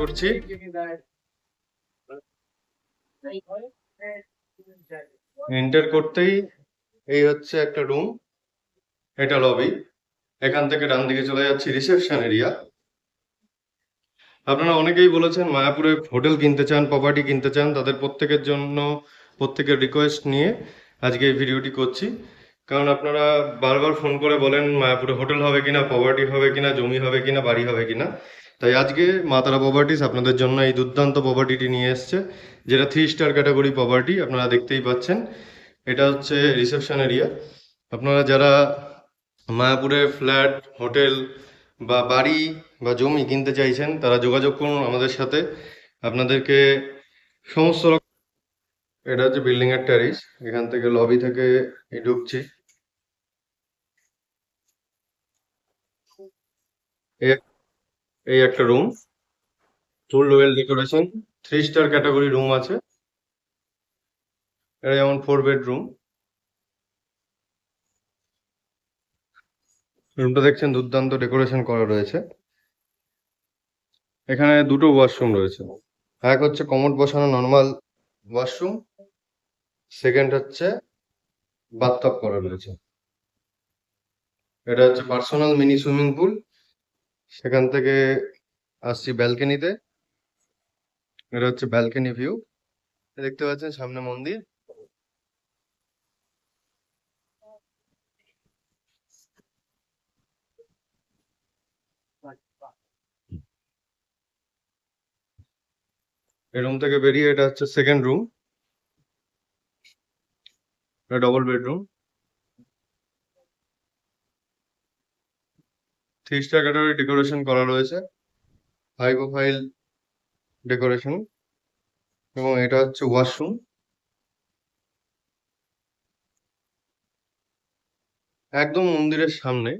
করছি। এন্টার করতেই এই হচ্ছে একটা রুম এটা লবি এখান থেকে ডান দিকে চলে যাচ্ছি রিসেপশন এরিয়া আপনারা অনেকেই বলেছেন মায়াপুরে হোটেল কিনতে চান প্রপার্টি কিনতে চান, তাদের প্রত্যেকের জন্য, প্রত্যেকের রিকোয়েস্ট নিয়ে আজকে এই ভিডিওটি করছি। কারণ আপনারা বারবার ফোন করে বলেন মায়াপুরে হোটেল হবে কিনা প্রপার্টি হবে কিনা, জমি হবে কিনা, বাড়ি হবে কিনা। তাই আজকে মাতারা প্রপার্টিস আপনাদের জন্য এই দুর্দান্ত প্রপার্টিটি নিয়ে এসছে, যেটা থ্রি স্টার ক্যাটাগরি প্রপার্টি আপনারা দেখতেই পাচ্ছেন। এটা হচ্ছে রিসেপশন এরিয়া আপনারা যারা মায়াপুরে ফ্ল্যাট হোটেল বা বাড়ি বা জমি কিনতে চাইছেন, তারা যোগাযোগ করুন আমাদের সাথে। আপনাদেরকে সমস্ত রকম এটা হচ্ছে বিল্ডিং এর ট্যারিস এখান থেকে লবি থেকে ঢুকছি। এ- এই একটা room full well decoration three star category room আছে। এটা যেমন ফোর বেডরুম রুমটা দেখছেন দুর্দান্ত ডেকোরেশন করা রয়েছে। এখানে দুটো ওয়াশরুম রয়েছে। এক হচ্ছে কমোড বসানো নর্মাল ওয়াশরুম সেকেন্ড হচ্ছে বাথটব করা রয়েছে। এটা হচ্ছে পার্সোনাল মিনি সুইমিং পুল সেখান থেকে আসছি ব্যালকনিতে। এটা হচ্ছে ব্যালকনি ভিউ। দেখতে পাচ্ছেন সামনে মন্দির। এই রুম থেকে বেরিয়ে এটা হচ্ছে second room double bedroom three star category decoration করা রয়েছে। হাই প্রোফাইল ডেকোরেশন এবং এটা হচ্ছে ওয়াশরুম একদম মন্দিরের সামনে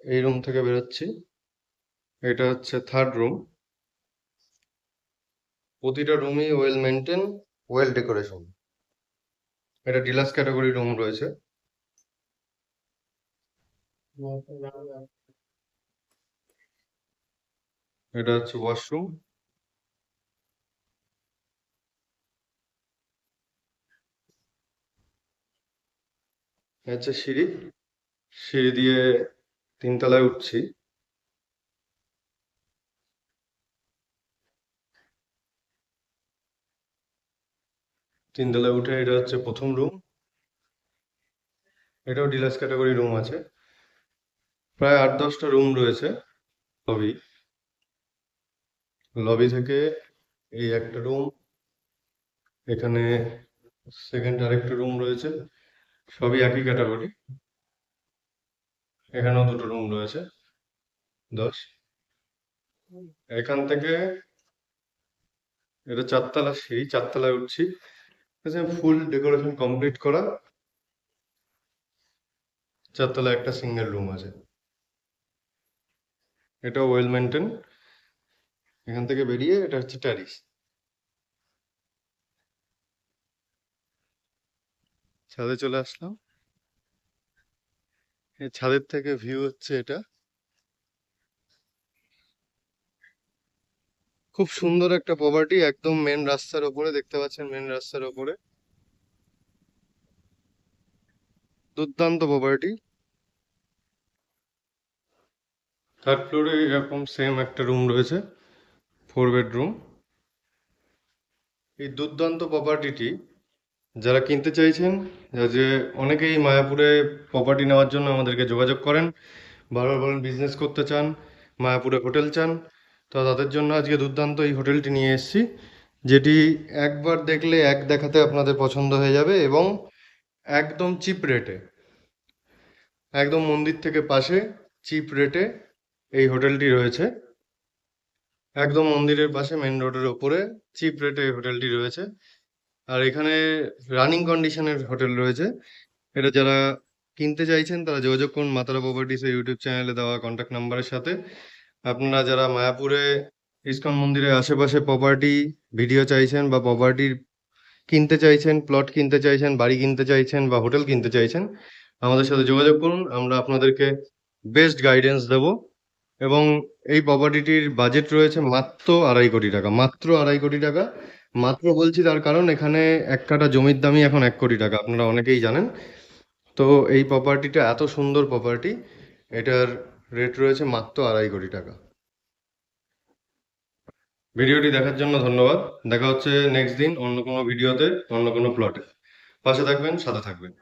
এই রুম থেকে বেরোচ্ছি। এটা হচ্ছে থার্ড রুম প্রতিটা রুমই ওয়েল মেনটেন ওয়েল ডেকোরেশন এটা ডিলাক্স ক্যাটাগরি রুম রয়েছে। এটা হচ্ছে ওয়াশরুম হচ্ছে সিঁড়ি। সিঁড়ি দিয়ে তিনতলায় উঠছি। তিনতলায় উঠে এটা হচ্ছে প্রথম রুম এটাও ডিলাক্স ক্যাটাগরি রুম আছে। প্রায় আট দশটা রুম রয়েছে লবি লবি থেকে এই একটা রুম এখানে সেকেন্ড আরেকটা রুম রয়েছে, সবই একই ক্যাটাগরি এখানেও দুটো রুম রয়েছে, দশ। এখান থেকে এটা চারতলা সিঁড়ি চারতলায় উঠছি। ফুল ডেকোরেশন কমপ্লিট করা। চারতলা একটা সিঙ্গেল রুম আছে। এটাও ওয়েল মেনটেন এখান থেকে বেরিয়ে এটা হচ্ছে ট্যারিস ছাদে চলে আসলাম। ছাদের থেকে ভিউ হচ্ছে এটা। খুব সুন্দর একটা প্রপার্টি একদম মেন রাস্তার ওপরে, দেখতে পাচ্ছেন মেন রাস্তার ওপরে। দুর্দান্ত প্রপার্টি থার্ড ফ্লোরে এরকম সেম একটা রুম রয়েছে ফোর বেডরুম এই দুর্দান্ত প্রপার্টিটি যারা কিনতে চাইছেন যে অনেকেই মায়াপুরে প্রপার্টি নেওয়ার জন্য আমাদেরকে যোগাযোগ করেন, বারবার বলেন বিজনেস করতে চান, মায়াপুরে হোটেল চান, তো তাদের জন্য আজকে দুর্দান্ত এই হোটেলটি নিয়ে এসেছি, যেটি একবার দেখলে এক দেখাতে আপনাদের পছন্দ হয়ে যাবে এবং একদম চিপ রেটে একদম মন্দির থেকে পাশে চিপ রেটে এই হোটেলটি রয়েছে। একদম মন্দিরের পাশে মেন রোডের ওপরে চিপ রেটে এই হোটেলটি রয়েছে। আর এখানে রানিং কন্ডিশনের হোটেল রয়েছে। এটা যারা কিনতে চাইছেন, তারা যোগাযোগ করুন মাতারা প্রপার্টিস ইউটিউব চ্যানেলে দেওয়া কন্ট্যাক্ট নাম্বারের সাথে। আপনারা যারা মায়াপুরে, ইসকন মন্দিরের আশেপাশে প্রপার্টি ভিডিও চাইছেন বা প্রপার্টির কিনতে চাইছেন প্লট কিনতে চাইছেন, বাড়ি কিনতে চাইছেন বা হোটেল কিনতে চাইছেন, আমাদের সাথে যোগাযোগ করুন। আমরা আপনাদেরকে বেস্ট গাইডেন্স দেব। এবং এই প্রপার্টিটির বাজেট রয়েছে মাত্র আড়াই কোটি টাকা, মাত্র আড়াই কোটি টাকা। মাত্র বলছি তার কারণ এখানে এক কাঠা জমির দামই এখন এক কোটি টাকা, আপনারা অনেকেই জানেন। তো এই প্রপার্টিটা এত সুন্দর প্রপার্টি এটার রেট রয়েছে মাত্র আড়াই কোটি টাকা। ভিডিওটি দেখার জন্য ধন্যবাদ। দেখা হচ্ছে নেক্সট দিন অন্য কোনো ভিডিওতে অন্য কোনো প্লটে পাশে থাকবেন, সাথে থাকবেন।